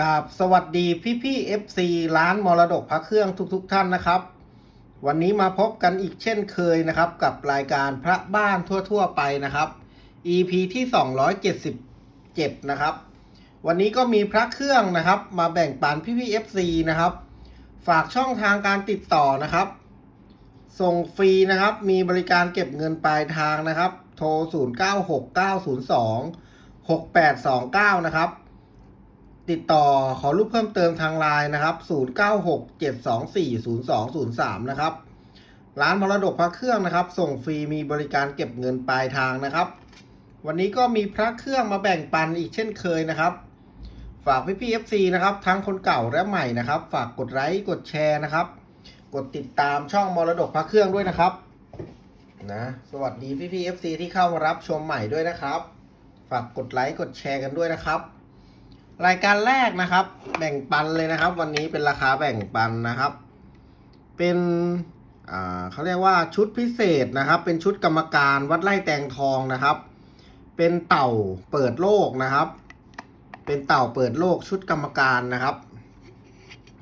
กับสวัสดีพี่พี่ FC ร้านมรดกพระเครื่องทุกๆทท่านนะครับ วันนี้มาพบกันอีกเช่นเคยนะครับ กับรายการพระบ้านทั่ว ๆ ไปนะครับ EP ที่ 277 นะครับ วันนี้ก็มีพระเครื่องนะครับ มาแบ่งปันพี่พี่ FC นะครับ ฝากช่องทางการติดต่อนะครับ ส่งฟรีนะครับ มีบริการเก็บเงินปลายทางนะครับ โทร 096902 6829 นะครับ ติดต่อขอรูปเพิ่มเติมทางไลน์นะครับ 0967240203 นะครับ ร้านมรดกพระเครื่องนะครับ ส่งฟรีมีบริการเก็บเงินปลายทางนะครับ วันนี้ก็มีพระเครื่องมาแบ่งปันอีกเช่นเคยนะครับ ฝากพี่พีเอฟซีนะครับ ทั้งคนเก่าและใหม่นะครับ ฝากกดไลค์กดแชร์นะครับ กดติดตามช่องมรดกพระเครื่องด้วยนะครับนะสวัสดีพี่พีเอฟซีที่เข้ามารับชมใหม่ด้วยนะครับ ฝากกดไลค์กดแชร์กันด้วยนะครับ รายการแรกนะครับ แบ่งปันเลยนะครับ วันนี้เป็นราคาแบ่งปันนะครับ เป็นเขาเรียกว่าชุดพิเศษนะครับ เป็นชุดกรรมการวัดไร่แตงทองนะครับ เป็นเต่าเปิดโลกนะครับ เป็นเต่าเปิดโลกชุดกรรมการนะครับ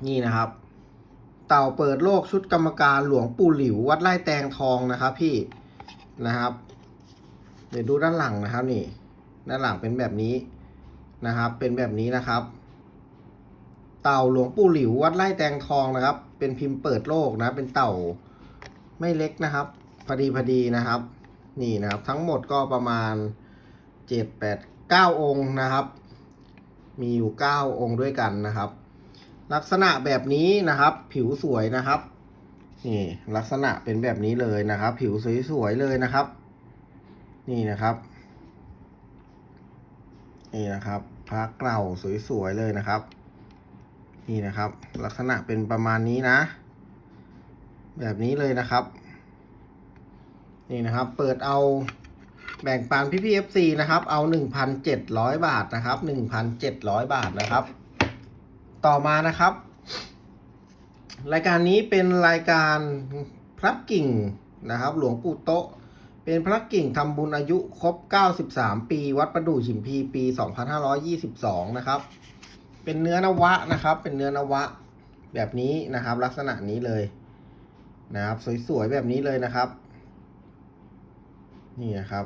นี่นะครับ เต่าเปิดโลกชุดกรรมการหลวงปู่หลิว วัดไร่แตงทองนะครับพี่นะครับ เดี๋ยวดูด้านหลังนะครับนี่ ด้านหลังเป็นแบบนี้ นะครับ เป็นแบบนี้นะครับ เต่าหลวงปู่หลิววัดไร่แตงทองนะครับ เป็นพิมพ์เปิดโลกนะ เป็นเต่าไม่เล็กนะครับ พอดีพอดีนะครับ นี่นะครับ ทั้งหมดก็ประมาณเจ็ดแปดเก้าองค์นะครับ มีอยู่เก้าองค์ด้วยกันนะครับ ลักษณะแบบนี้นะครับ ผิวสวยนะครับนี่ลักษณะเป็นแบบนี้เลยนะครับ ผิวสวยๆเลยนะครับ นี่นะครับ นี่นะครับพระเก่าสวยๆเลยนะครับ นี่นะครับ ลักษณะเป็นประมาณนี้นะ แบบนี้เลยนะครับ นี่นะครับ เปิดเอาแบ่งปันพี่พีเอฟซีนะครับ เอาหนึ่งพันเจ็ดร้อยบาทนะครับหนึ่งพันเจ็ดร้อยบาทนะครับ ต่อมานะครับ รายการนี้เป็นรายการพระกิ่งนะครับ หลวงปู่โตะ เป็นพระกิ่งทำบุญอายุครบ 93 ปี วัดประดู่ฉิมพีปี 2522 นะครับ เป็นเนื้อนวะนะครับ เป็นเนื้อนวะแบบนี้นะครับ ลักษณะนี้เลยนะครับ สวยๆแบบนี้เลยนะครับ นี่นะครับ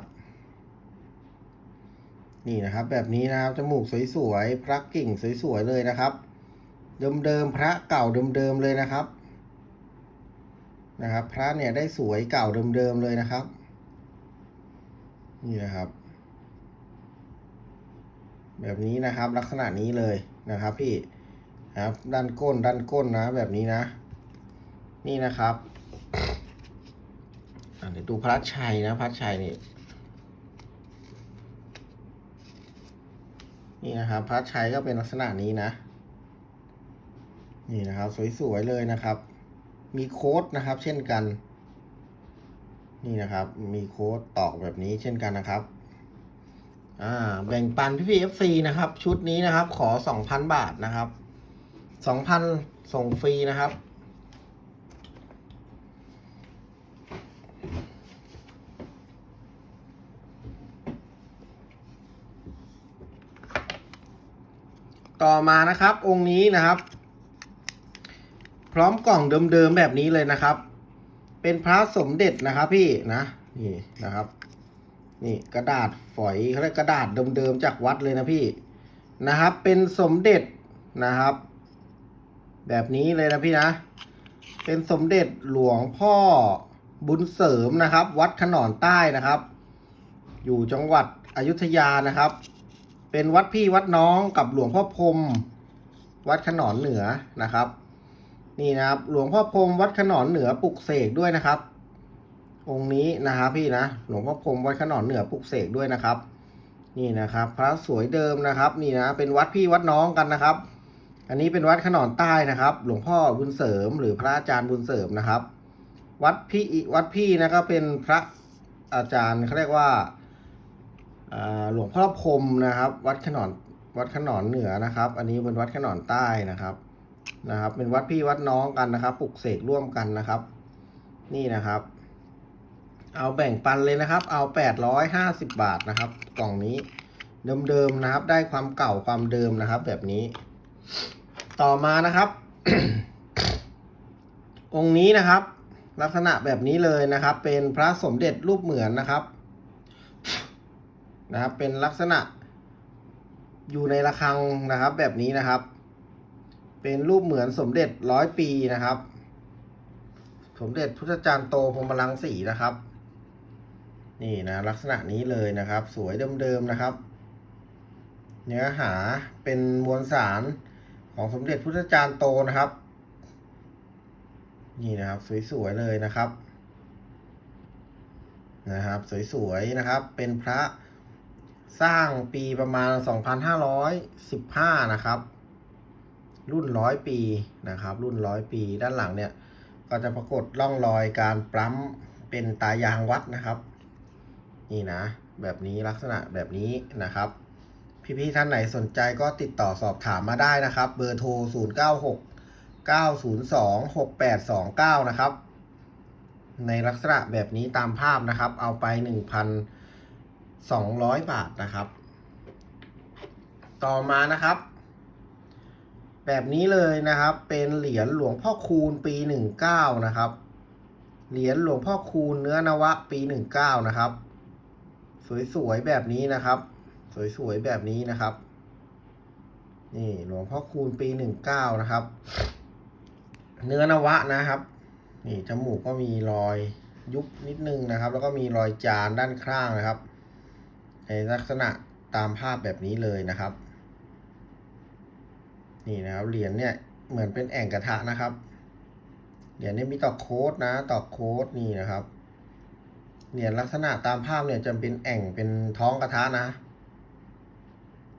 นี่นะครับ แบบนี้นะครับจมูกสวยๆพระกิ่งสวยๆเลยนะครับ เดิมๆพระเก่าเดิมๆเลยนะครับ นะครับ พระเนี่ยได้สวยเก่าเดิมๆเลยนะครับ นี่นะครับ แบบนี้นะครับลักษณะนี้เลยนะครับ พี่นะครับ ด้านก้นด้านก้นนะ แบบนี้นะ นี่นะครับเดี๋ยวดูพระชัยนะพระชัยนี่นี่นะครับพระชัยก็เป็นลักษณะนี้นะ นี่นะครับ สวยๆเลยนะครับ มีโค้ดนะครับ เช่นกัน นี่นะครับ มีโค้ดตอกแบบนี้เช่นกันนะครับ อ่า แบ่งปันพี่พีเอฟซีนะครับ ชุดนี้นะครับ ขอสองพันบาทนะครับสองพันส่งฟรีนะครับต่อมานะครับองค์นี้นะครับ พร้อมกล่องเดิมๆแบบนี้เลยนะครับ เป็นพระสมเด็จนะครับพี่นะนี่นะครับ นี่กระดาษฝอยเขาเรียกกระดาษเดิมๆจากวัดเลยนะพี่นะครับ เป็นสมเด็จนะครับ แบบนี้เลยนะพี่นะ เป็นสมเด็จหลวงพ่อบุญเสริมนะครับ วัดขนอนใต้นะครับ อยู่จังหวัดอยุธยานะครับ เป็นวัดพี่วัดน้องกับหลวงพ่อพรมวัดขนอนเหนือนะครับ นี่นะครับ หลวงพ่อพรมวัดขนอนเหนือปลุกเสกด้วยนะครับ องค์นี้นะครับพี่นะ หลวงพ่อพรมวัดขนอนเหนือปลุกเสกด้วยนะครับ นี่นะครับ พระสวยเดิมนะครับ นี่นะ เป็นวัดพี่วัดน้องกันนะครับ อันนี้เป็นวัดขนอนใต้นะครับ หลวงพ่อบุญเสริม หรือพระอาจารย์บุญเสริมนะครับ วัดพี่วัดพี่นะก็เป็นพระอาจารย์เขาเรียกว่าหลวงพ่อพรมนะครับ วัดขนอนวัดขนอนเหนือนะครับ อันนี้เป็นวัดขนอนใต้นะครับ นะครับ เป็นวัดพี่วัดน้องกันนะครับ ปลุกเสกร่วมกันนะครับ นี่นะครับ เอาแบ่งปันเลยนะครับ เอาแปดร้อยห้าสิบบาทนะครับ กล่องนี้เดิมๆนะครับ ได้ความเก่าความเดิมนะครับ แบบนี้ ต่อมานะครับ องค์นี้นะครับ ลักษณะแบบนี้เลยนะครับ เป็นพระสมเด็จรูปเหมือนนะครับ นะครับ เป็นลักษณะอยู่ในระฆังนะครับ แบบนี้นะครับ เป็นรูปเหมือนสมเด็จร้อยปีนะครับ สมเด็จพุทธจารย์โตพรมลังสีนะครับ นี่นะลักษณะนี้เลยนะครับ สวยเดิมๆนะครับ เนื้อหาเป็นมวลสารของสมเด็จพุทธจารย์โตนะครับ นี่นะครับสวยๆเลยนะครับ นะครับ สวยๆนะครับ เป็นพระสร้างปีประมาณ 2515 นะครับ รุ่นร้อยปีนะครับ รุ่นร้อยปี ด้านหลังเนี่ย ก็จะปรากฏร่องรอยการปั๊มเป็นตายางวัดนะครับ นี่นะ แบบนี้ลักษณะแบบนี้นะครับพี่ๆท่านไหนสนใจก็ติดต่อสอบถามมาได้นะครับ เบอร์โทร 0 9 6 9 0 2 6 8 2 9 นะครับ ในลักษณะแบบนี้ตามภาพนะครับ เอาไป 1,200 บาทนะครับ ต่อมานะครับ แบบนี้เลยนะครับ เป็นเหรียญหลวงพ่อคูณปี 19 นะครับ เหรียญหลวงพ่อคูณเนื้อนวะปี 19 นะครับ สวยๆแบบนี้นะครับ สวยๆแบบนี้นะครับ นี่หลวงพ่อคูณปี 19 นะครับ เนื้อนวะนะครับ นี่จมูกก็มีรอยยุบนิดนึงนะครับ แล้วก็มีรอยจานด้านข้างนะครับ ในลักษณะตามภาพแบบนี้เลยนะครับ นี่นะครับเหรียญเนี่ยเหมือนเป็นแอ่งกระทะนะครับเหรียญเนี่ยมีตอกโค้ดนะตอกโค้ดนี่นะครับเหรียญลักษณะตามภาพเนี่ยจะเป็นแอ่งเป็นท้องกระทะนะ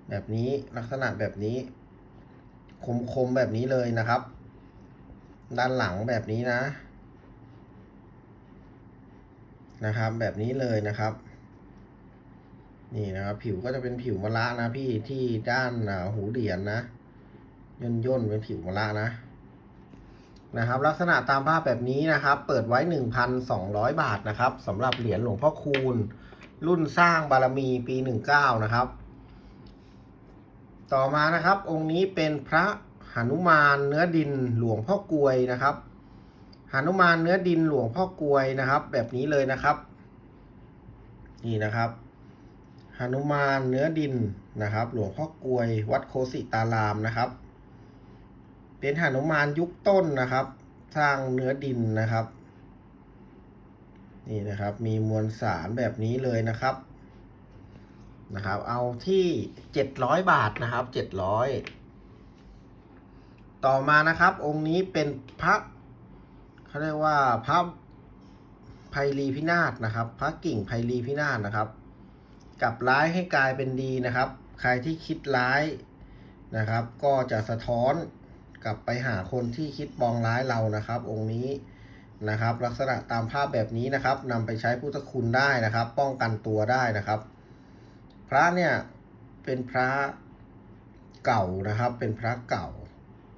แบบนี้ลักษณะแบบนี้ คมๆแบบนี้เลยนะครับ ด้านหลังแบบนี้นะ นะครับ แบบนี้เลยนะครับนี่นะครับ ผิวก็จะเป็นผิวมะระนะพี่ที่ด้านหูเหรียญนะ ย่นย่นเป็นผิวมะระนะนะครับ ลักษณะตามภาพแบบนี้นะครับ เปิดไว้ 1,200 บาทนะครับสำหรับเหรียญหลวงพ่อคูณ รุ่นสร้างบารมีปี 19 นะครับ ต่อมานะครับ องค์นี้เป็นพระหนุมานเนื้อดินหลวงพ่อกลวยนะครับหนุมานเนื้อดินหลวงพ่อกลวยนะครับ แบบนี้เลยนะครับ นี่นะครับหนุมานเนื้อดินนะครับ หลวงพ่อกลวย วัดโคสิตารามนะครับ เป็นหนุมานยุคต้นนะครับ สร้างเนื้อดินนะครับ นี่นะครับ มีมวลสารแบบนี้เลยนะครับ นะครับ เอาที่เจ็ดร้อยบาทนะครับเจ็ดร้อยต่อมานะครับ องค์นี้เป็นพระเขาเรียกว่าพระไพรีพินาศนะครับ พระกิ่งไพรีพินาศนะครับกลับร้ายให้กลายเป็นดีนะครับ ใครที่คิดร้ายนะครับ ก็จะสะท้อน กลับไปหาคนที่คิดปองร้ายเรานะครับ องค์นี้นะครับ ลักษณะตามภาพแบบนี้นะครับนำไปใช้พุทธคุณได้นะครับ ป้องกันตัวได้นะครับ พระเนี่ยเป็นพระเก่านะครับ เป็นพระเก่า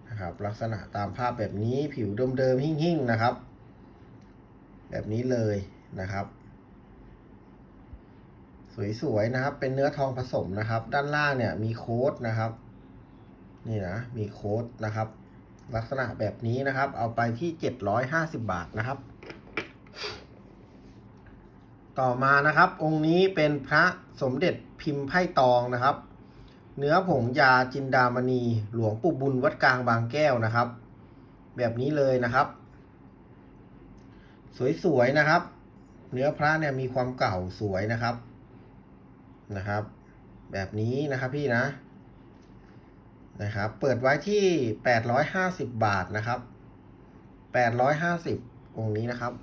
นะครับ ลักษณะตามภาพแบบนี้ผิวเดิมๆหิ่งๆนะครับ แบบนี้เลยนะครับสวยๆนะครับ เป็นเนื้อทองผสมนะครับ ด้านล่างเนี่ยมีโค้ดนะครับ นี่นะ มีโค้ดนะครับ ลักษณะแบบนี้นะครับ เอาไปที่เจ็ดร้อยห้าสิบบาทนะครับ ต่อมานะครับ องค์นี้เป็นพระสมเด็จพิมพ์ไพ่ตองนะครับ เนื้อผงยาจินดามณี หลวงปู่บุญวัดกลางบางแก้วนะครับ แบบนี้เลยนะครับ สวยๆนะครับ เนื้อพระเนี่ยมีความเก่าสวยนะครับนะครับ แบบนี้นะครับพี่นะ นะครับ เปิดไว้ที่ 850 บาทนะครับ 850 องค์นี้นะครับ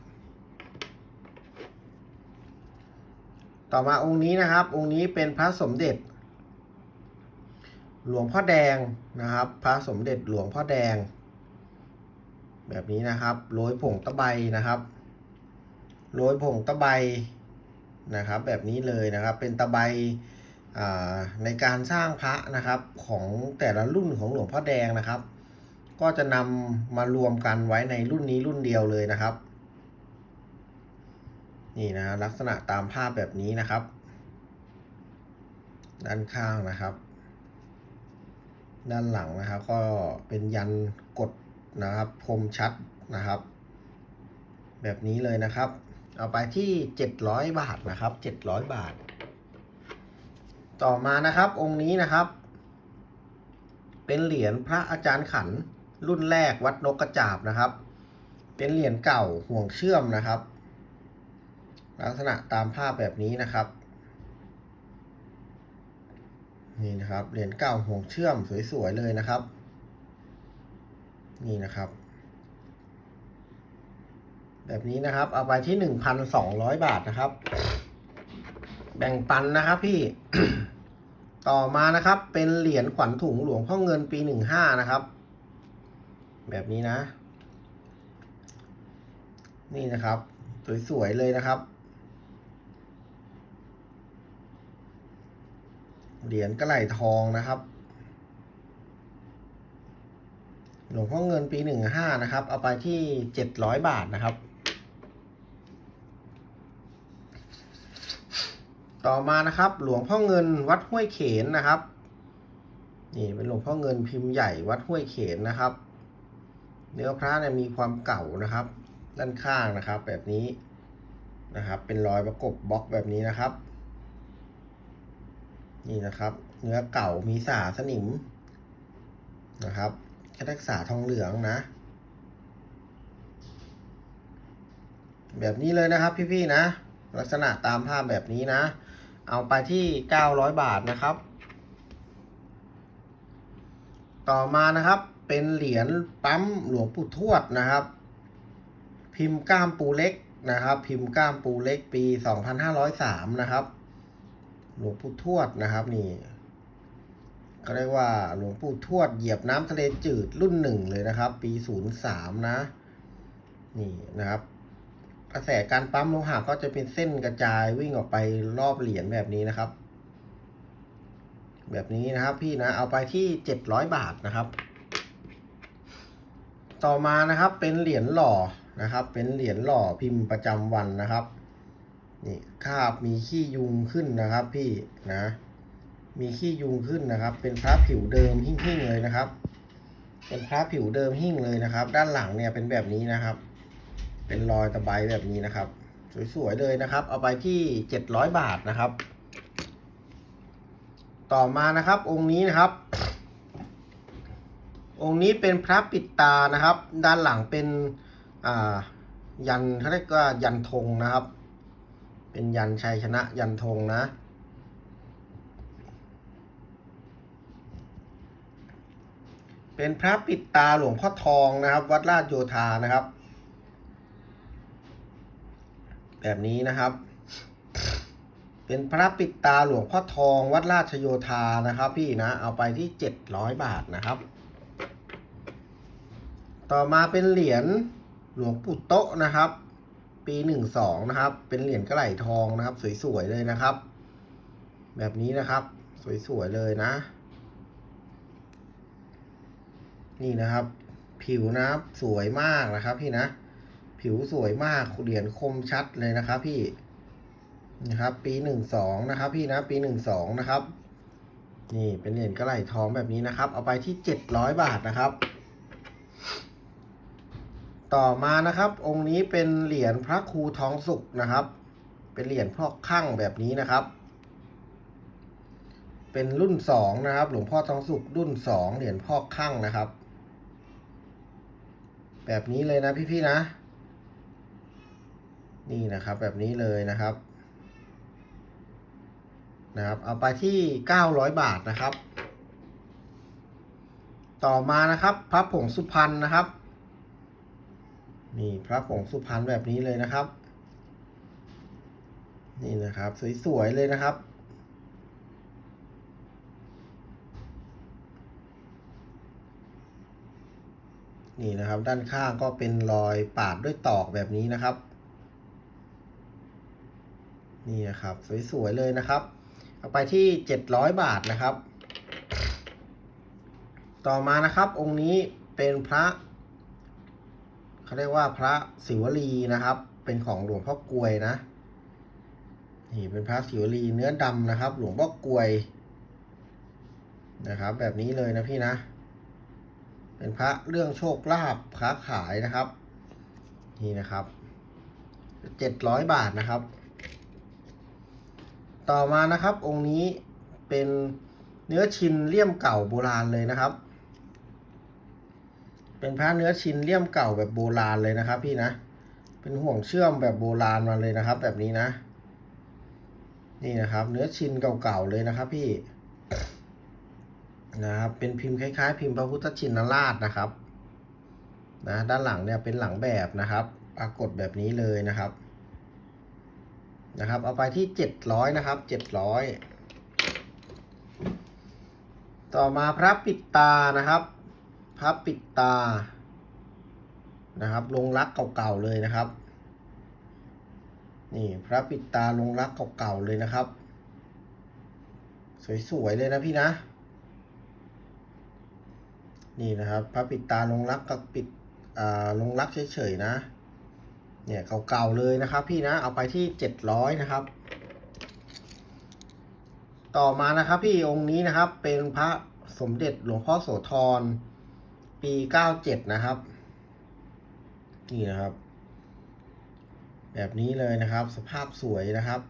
ต่อมาองค์นี้นะครับ องค์นี้เป็นพระสมเด็จ หลวงพ่อแดงนะครับ พระสมเด็จหลวงพ่อแดง แบบนี้นะครับโรยผงตะไบนะครับโรยผงตะไบนะครับ แบบนี้เลยนะครับ เป็นตะไบ ในการสร้างพระนะครับของแต่ละรุ่นของหลวงพ่อแดงนะครับ ก็จะนำมารวมกันไว้ในรุ่นนี้รุ่นเดียวเลยนะครับ นี่นะลักษณะตามภาพแบบนี้นะครับ ด้านข้างนะครับ ด้านหลังนะครับ ก็เป็นยันกดนะครับคมชัดนะครับ แบบนี้เลยนะครับ เอาไปที่เจ็ดร้อยบาทนะครับเจ็ดร้อยบาท ต่อมานะครับองค์นี้นะครับ เป็นเหรียญพระอาจารย์ขันรุ่นแรกวัดนกกระจาบนะครับ เป็นเหรียญเก่าห่วงเชื่อมนะครับ ลักษณะตามภาพแบบนี้นะครับนี่นะครับเหรียญเก่าห่วงเชื่อมสวยๆเลยนะครับ นี่นะครับ แบบนี้นะครับเอาไปที่หนึ่งพันสองร้อยบาทนะครับ แบ่งปันนะครับพี่ ต่อมานะครับ เป็นเหรียญขวัญถุงหลวงพ่อเงินปีหนึ่งห้านะครับ แบบนี้นะ นี่นะครับ สวยๆเลยนะครับ เหรียญกระไหลทองนะครับ หลวงพ่อเงินปีหนึ่งห้านะครับ เอาไปที่เจ็ดร้อยบาทนะครับ ต่อมานะครับ หลวงพ่อเงินวัดห้วยเขนนะครับ นี่เป็นหลวงพ่อเงินพิมพ์ใหญ่วัดห้วยเขนนะครับ เนื้อพระเนี่ยมีความเก่านะครับ ด้านข้างนะครับ แบบนี้นะครับ เป็นรอยประกบบล็อกแบบนี้นะครับ นี่นะครับ เนื้อเก่ามีสาสนิมนะครับแค่รักษาทองเหลืองนะ แบบนี้เลยนะครับพี่ๆนะ ลักษณะตามภาพแบบนี้นะ เอาไปที่ 900 บาทนะครับ ต่อมานะครับเป็นเหรียญปั๊มหลวงปู่ทวดนะครับ พิมพ์ก้ามปูเล็กนะครับ พิมพ์ก้ามปูเล็กปี 2503 นะครับ หลวงปู่ทวดนะครับนี่ก็เรียกว่าหลวงปู่ทวดเหยียบน้ำทะเลจืดรุ่นหนึ่งเลยนะครับ ปี 03 นะ นี่นะครับ ระแสการปั๊มโลหะก็จะเป็นเส้นกระจายวิ่งออกไปรอบเหรียญแบบนี้นะครับ แบบนี้นะครับพี่นะเอาไปที่เจ็ดร้อยบาทนะครับ ต่อมานะครับเป็นเหรียญหล่อนะครับ เป็นเหรียญหล่อพิมพ์ประจำวันนะครับนี่คาบมีขี้ยุงขึ้นนะครับ พี่นะ มีขี้ยุงขึ้นนะครับ เป็นพระผิวเดิมหิ่งๆเลยนะครับ เป็นพระผิวเดิมหิ่งเลยนะครับ ด้านหลังเนี่ยเป็นแบบนี้นะครับ เป็นรอยตะไบแบบนี้นะครับ สวยๆเลยนะครับ เอาไปที่เจ็ดร้อยบาทนะครับ ต่อมานะครับ องค์นี้นะครับ องค์นี้เป็นพระปิดตานะครับ ด้านหลังเป็นอ่ายันเขาเรียกว่ายันธงนะครับ เป็นยันชัยชนะยันธงนะเป็นพระปิดตาหลวงพ่อทองนะครับ วัดราชโยธานะครับ แบบนี้นะครับ เป็นพระปิดตาหลวงพ่อทองวัดราชโยธานะครับ พี่นะ เอาไปที่เจ็ดร้อยบาทนะครับ ต่อมาเป็นเหรียญหลวงปู่โตะนะครับ ปีหนึ่งสองนะครับ เป็นเหรียญกระไหลทองนะครับ สวยๆเลยนะครับ แบบนี้นะครับ สวยๆเลยนะ นี่นะครับ ผิวนะครับ สวยมากนะครับพี่นะ ผิวสวยมากเหรียญคมชัดเลยนะครับพี่นะครับ ปีหนึ่งสองนะครับ พี่นะปีหนึ่งสองนะครับ นี่เป็นเหรียญกระไหลทองแบบนี้นะครับ เอาไปที่เจ็ดร้อยบาทนะครับ ต่อมานะครับ องค์นี้เป็นเหรียญพระครูทองสุกนะครับ เป็นเหรียญพ่อข้างแบบนี้นะครับ เป็นรุ่นสองนะครับ หลวงพ่อทองสุกรุ่นสองเหรียญพ่อข้างนะครับ แบบนี้เลยนะพี่ๆนะ นี่นะครับแบบนี้เลยนะครับนะครับเอาไปที่เก้าร้อยบาทนะครับ ต่อมานะครับ พระผงสุพรรณนะครับ นี่พระผงสุพรรณแบบนี้เลยนะครับ นี่นะครับสวยๆเลยนะครับนี่นะครับด้านข้างก็เป็นรอยปาดด้วยตอกแบบนี้นะครับ นี่นะครับ สวยๆเลยนะครับ เอาไปที่เจ็ดร้อยบาทนะครับ ต่อมานะครับองค์นี้เป็นพระเขาเรียกว่าพระศิวลีนะครับ เป็นของหลวงพ่อกลวยนะนี่เป็นพระศิวลีเนื้อดำนะครับ หลวงพ่อกลวยนะครับ แบบนี้เลยนะพี่นะ เป็นพระเรื่องโชคลาภค้าขายนะครับ นี่นะครับเจ็ดร้อยบาทนะครับ ต่อมานะครับองค์นี้เป็นเนื้อชินเลี่ยมเก่าโบราณเลยนะครับ เป็นพระเนื้อชินเลี่ยมเก่าแบบโบราณเลยนะครับ พี่นะ เป็นห่วงเชื่อมแบบโบราณมาเลยนะครับ แบบนี้นะ นี่นะครับ เนื้อชินเก่าๆเลยนะครับ พี่นะครับเป็นพิมพ์คล้ายๆ พิมพ์พระพุทธชินราชนะครับนะด้านหลังเนี่ยเป็นหลังแบบนะครับ ปรากฏแบบนี้เลยนะครับ นะครับ เอาไปที่เจ็ดร้อยนะครับเจ็ดร้อยต่อมาพระปิดตานะครับ พระปิดตา นะครับ ลงรักเก่าๆเลยนะครับ นี่พระปิดตาลงรักเก่าๆเลยนะครับ สวยๆเลยนะพี่นะ นี่นะครับ พระปิดตาลงรักกับปิดอ่าลงรักเฉยๆนะ เนี่ยเก่าๆเลยนะครับ พี่นะเอาไปที่เจ็ดร้อยนะครับ ต่อมานะครับ พี่องค์นี้นะครับ เป็นพระสมเด็จหลวงพ่อโสธรปีเก้าเจ็ดนะครับนี่นะครับ แบบนี้เลยนะครับ สภาพสวยนะครับ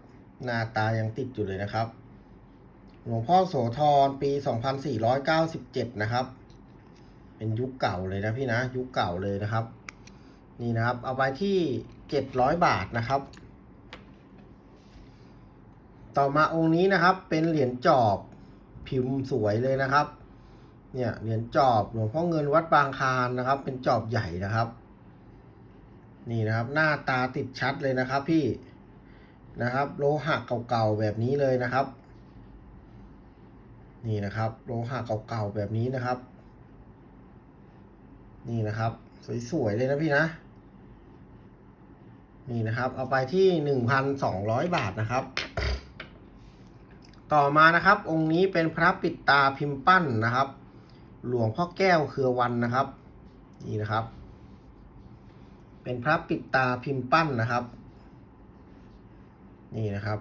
หน้าตายังติดอยู่เลยนะครับ หลวงพ่อโสธรปีสองพันสี่ร้อยเก้าสิบเจ็ดนะครับ เป็นยุคเก่าเลยนะพี่นะ ยุคเก่าเลยนะครับ นี่นะครับ เอาไปที่เจ็ดร้อยบาทนะครับ ต่อมาองค์นี้นะครับ เป็นเหรียญจอบพิมพ์สวยเลยนะครับ เนี่ยเหรียญจอบหลวงพ่อเงินวัดบางคานนะครับ เป็นจอบใหญ่นะครับ นี่นะครับ หน้าตาติดชัดเลยนะครับ พี่นะครับ โลหะเก่าๆแบบนี้เลยนะครับ นี่นะครับ โลหะเก่าๆแบบนี้นะครับ นี่นะครับ สวยๆเลยนะพี่นะ นี่นะครับ เอาไปที่หนึ่งพันสองร้อยบาทนะครับ ต่อมานะครับ องค์นี้เป็นพระปิดตาพิมพ์ปั้นนะครับ หลวงพ่อแก้วเครือวันนะครับ นี่นะครับ เป็นพระปิดตาพิมพ์ปั้นนะครับ นี่นะครับ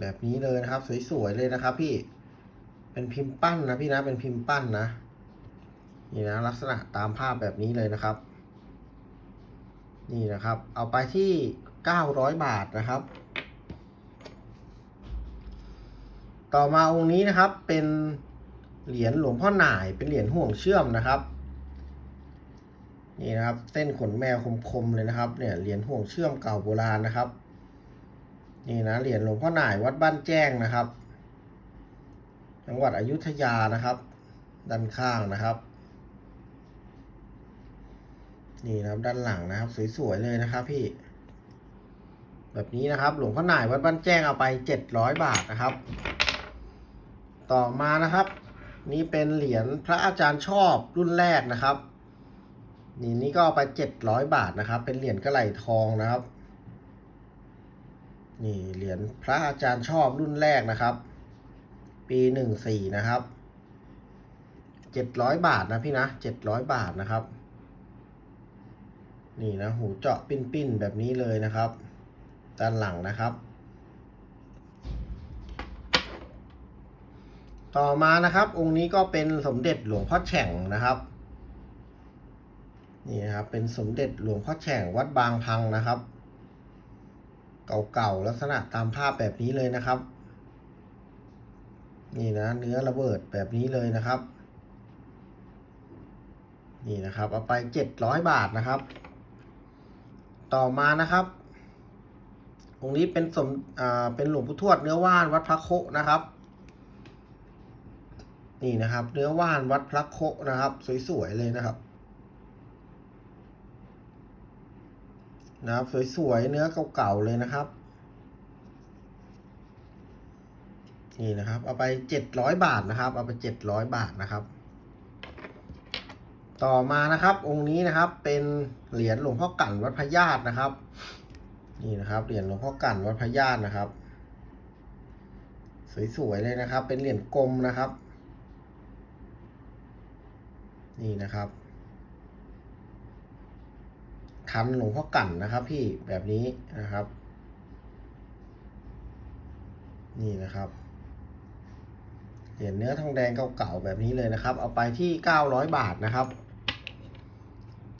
แบบนี้เลยนะครับ สวยๆเลยนะครับ พี่เป็นพิมพ์ปั้นนะพี่นะเป็นพิมพ์ปั้นนะนี่นะลักษณะตามภาพแบบนี้เลยนะครับ นี่นะครับ เอาไปที่เก้าร้อยบาทนะครับ ต่อมาองค์นี้นะครับเป็นเหรียญหลวงพ่อหน่ายเป็นเหรียญห่วงเชื่อมนะครับ นี่นะครับ เส้นขนแมวคมๆเลยนะครับ เนี่ยเหรียญห่วงเชื่อมเก่าโบราณนะครับ นี่นะเหรียญหลวงพ่อหน่ายวัดบ้านแจ้งนะครับ จังหวัดอยุธยานะครับ ด้านข้างนะครับ นี่นะครับด้านหลังนะครับ สวยๆเลยนะครับ พี่ แบบนี้นะครับ หลวงพ่อหน่ายวัดบ้านแจ้งเอาไปเจ็ดร้อยบาทนะครับ ต่อมานะครับ นี่เป็นเหรียญพระอาจารย์ชอบรุ่นแรกนะครับ นี่นี่ก็เอาไปเจ็ดร้อยบาทนะครับ เป็นเหรียญกระไหลทองนะครับ นี่เหรียญพระอาจารย์ชอบรุ่นแรกนะครับ ปีหนึ่งสี่นะครับเจ็ดร้อยบาทนะพี่นะเจ็ดร้อยบาทนะครับ นี่นะหูเจาะปิ้นๆแบบนี้เลยนะครับ ด้านหลังนะครับ ต่อมานะครับ องค์นี้ก็เป็นสมเด็จหลวงพ่อแฉ่งนะครับนี่นะครับเป็นสมเด็จหลวงพ่อแฉ่งวัดบางพังนะครับ เก่าๆลักษณะตามภาพแบบนี้เลยนะครับ นี่นะเนื้อระเบิดแบบนี้เลยนะครับ นี่นะครับเอาไปเจ็ดร้อยบาทนะครับ ต่อมานะครับ องค์นี้เป็นสมอ่าเป็นหลวงปู่ทวดเนื้อว่านวัดพระโคนะครับ นี่นะครับ เนื้อว่านวัดพระโคนะครับ สวยๆเลยนะครับนะครับ สวยๆเนื้อเก่าๆเลยนะครับ นี่นะครับ เอาไปเจ็ดร้อยบาทนะครับ เอาไปเจ็ดร้อยบาทนะครับ ต่อมานะครับ องค์นี้นะครับเป็นเหรียญหลวงพ่อกั่นวัดพระญาตนะครับ นี่นะครับเหรียญหลวงพ่อกั่นวัดพระญาตนะครับ สวยๆเลยนะครับ เป็นเหรียญกลมนะครับ นี่นะครับทันหลวงพ่อกั่นนะครับ พี่แบบนี้นะครับ นี่นะครับเหรียญเนื้อทองแดงเก่าๆแบบนี้เลยนะครับ เอาไปที่ 900 บาทนะครับ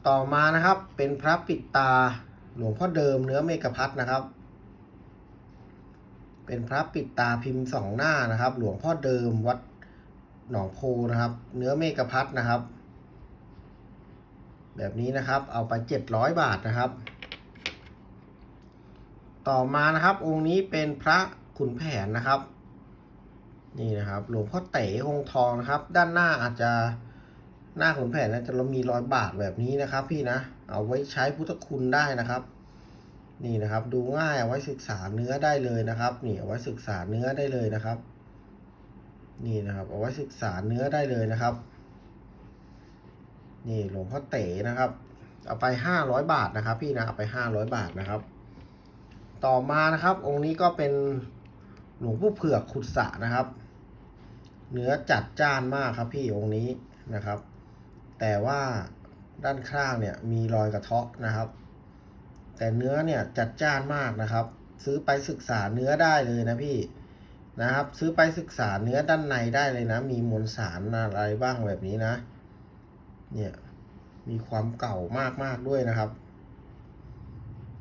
ต่อมานะครับเป็นพระปิดตาหลวงพ่อเดิมเนื้อเมกพัดนะครับ เป็นพระปิดตาพิมพ์สองหน้านะครับ หลวงพ่อเดิมวัดหนองโพนะครับ เนื้อเมกพัดนะครับ แบบนี้นะครับเอาไป700บาทนะครับ ต่อมานะครับองค์นี้เป็นพระขุนแผนนะครับ นี่นะครับ หลวงพ่อเต๋หงทองนะครับ ด้านหน้าอาจจะ หน้าขุนแผนนะจะมีรอยบาดแบบนี้นะครับ พี่นะ เอาไว้ใช้พุทธคุณได้นะครับ นี่นะครับ ดูง่ายเอาไว้ศึกษาเนื้อได้เลยนะครับ นี่เอาไว้ศึกษาเนื้อได้เลยนะครับ นี่นะครับเอาไว้ศึกษาเนื้อได้เลยนะครับ นี่หลวงพ่อเต๋นะครับ เอาไปห้าร้อยบาทนะครับ พี่นะเอาไปห้าร้อยบาทนะครับ ต่อมานะครับ องค์นี้ก็เป็นหลวงพ่อเผือกขุดสะนะครับ เนื้อจัดจ้านมากครับพี่องค์นี้นะครับ แต่ว่าด้านข้างเนี่ยมีรอยกระเทาะนะครับ แต่เนื้อเนี่ยจัดจ้านมากนะครับ ซื้อไปศึกษาเนื้อได้เลยนะพี่นะครับ ซื้อไปศึกษาเนื้อด้านในได้เลยนะ มีมวลสารอะไรบ้างแบบนี้นะ เนี่ยมีความเก่ามากๆด้วยนะครับ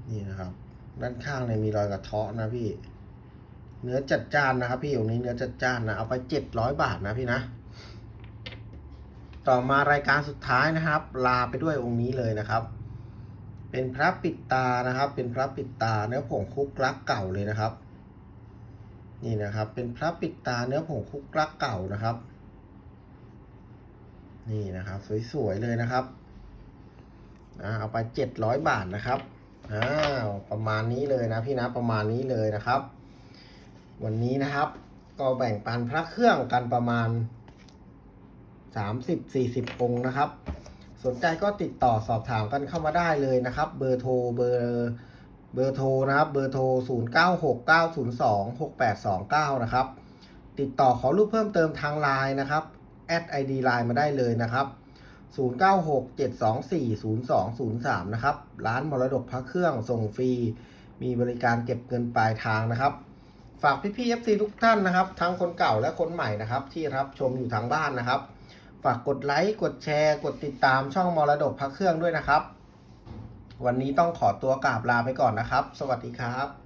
นี่นะครับ ด้านข้างเนี่ยมีรอยกระเทาะนะพี่ เนื้อจัดจ้านนะครับ พี่องนี้เนื้อจัดจ้านนะเอาไปเจ็ดร้อยบาทนะพี่นะ ต่อมารายการสุดท้ายนะครับ ลาไปด้วยองค์นี้เลยนะครับ เป็นพระปิดตานะครับ เป็นพระปิดตาเนื้อผงคุกลักเก่าเลยนะครับ นี่นะครับ เป็นพระปิดตาเนื้อผงคุกลักเก่านะครับ นี่นะครับ สวยๆเลยนะครับเอาไปเจ็ดร้อยบาทนะครับอ้าวประมาณนี้เลยนะพี่นะประมาณนี้เลยนะครับ วันนี้นะครับ ก็แบ่งปันพระเครื่องกันประมาณ 30-40 องค์นะครับ สนใจก็ติดต่อสอบถามกันเข้ามาได้เลยนะครับ เบอร์โทรเบอร์เบอร์โทรนะครับ เบอร์โทร 0969026829 นะครับ ติดต่อขอรูปเพิ่มเติมทางไลน์นะครับแอดไอดีไลน์มาได้เลยนะครับ 0967240203 นะครับ ร้านมรดกพระเครื่องส่งฟรี มีบริการเก็บเงินปลายทางนะครับ ฝากพี่ๆ FC ทุกท่านนะครับ ทั้งคนเก่าและคนใหม่นะครับ ที่รับชมอยู่ทางบ้านนะครับ ฝากกดไลค์กดแชร์ กดติดตามช่องมรดกพระเครื่องด้วยนะครับ วันนี้ต้องขอตัวกราบลาไปก่อนนะครับ สวัสดีครับ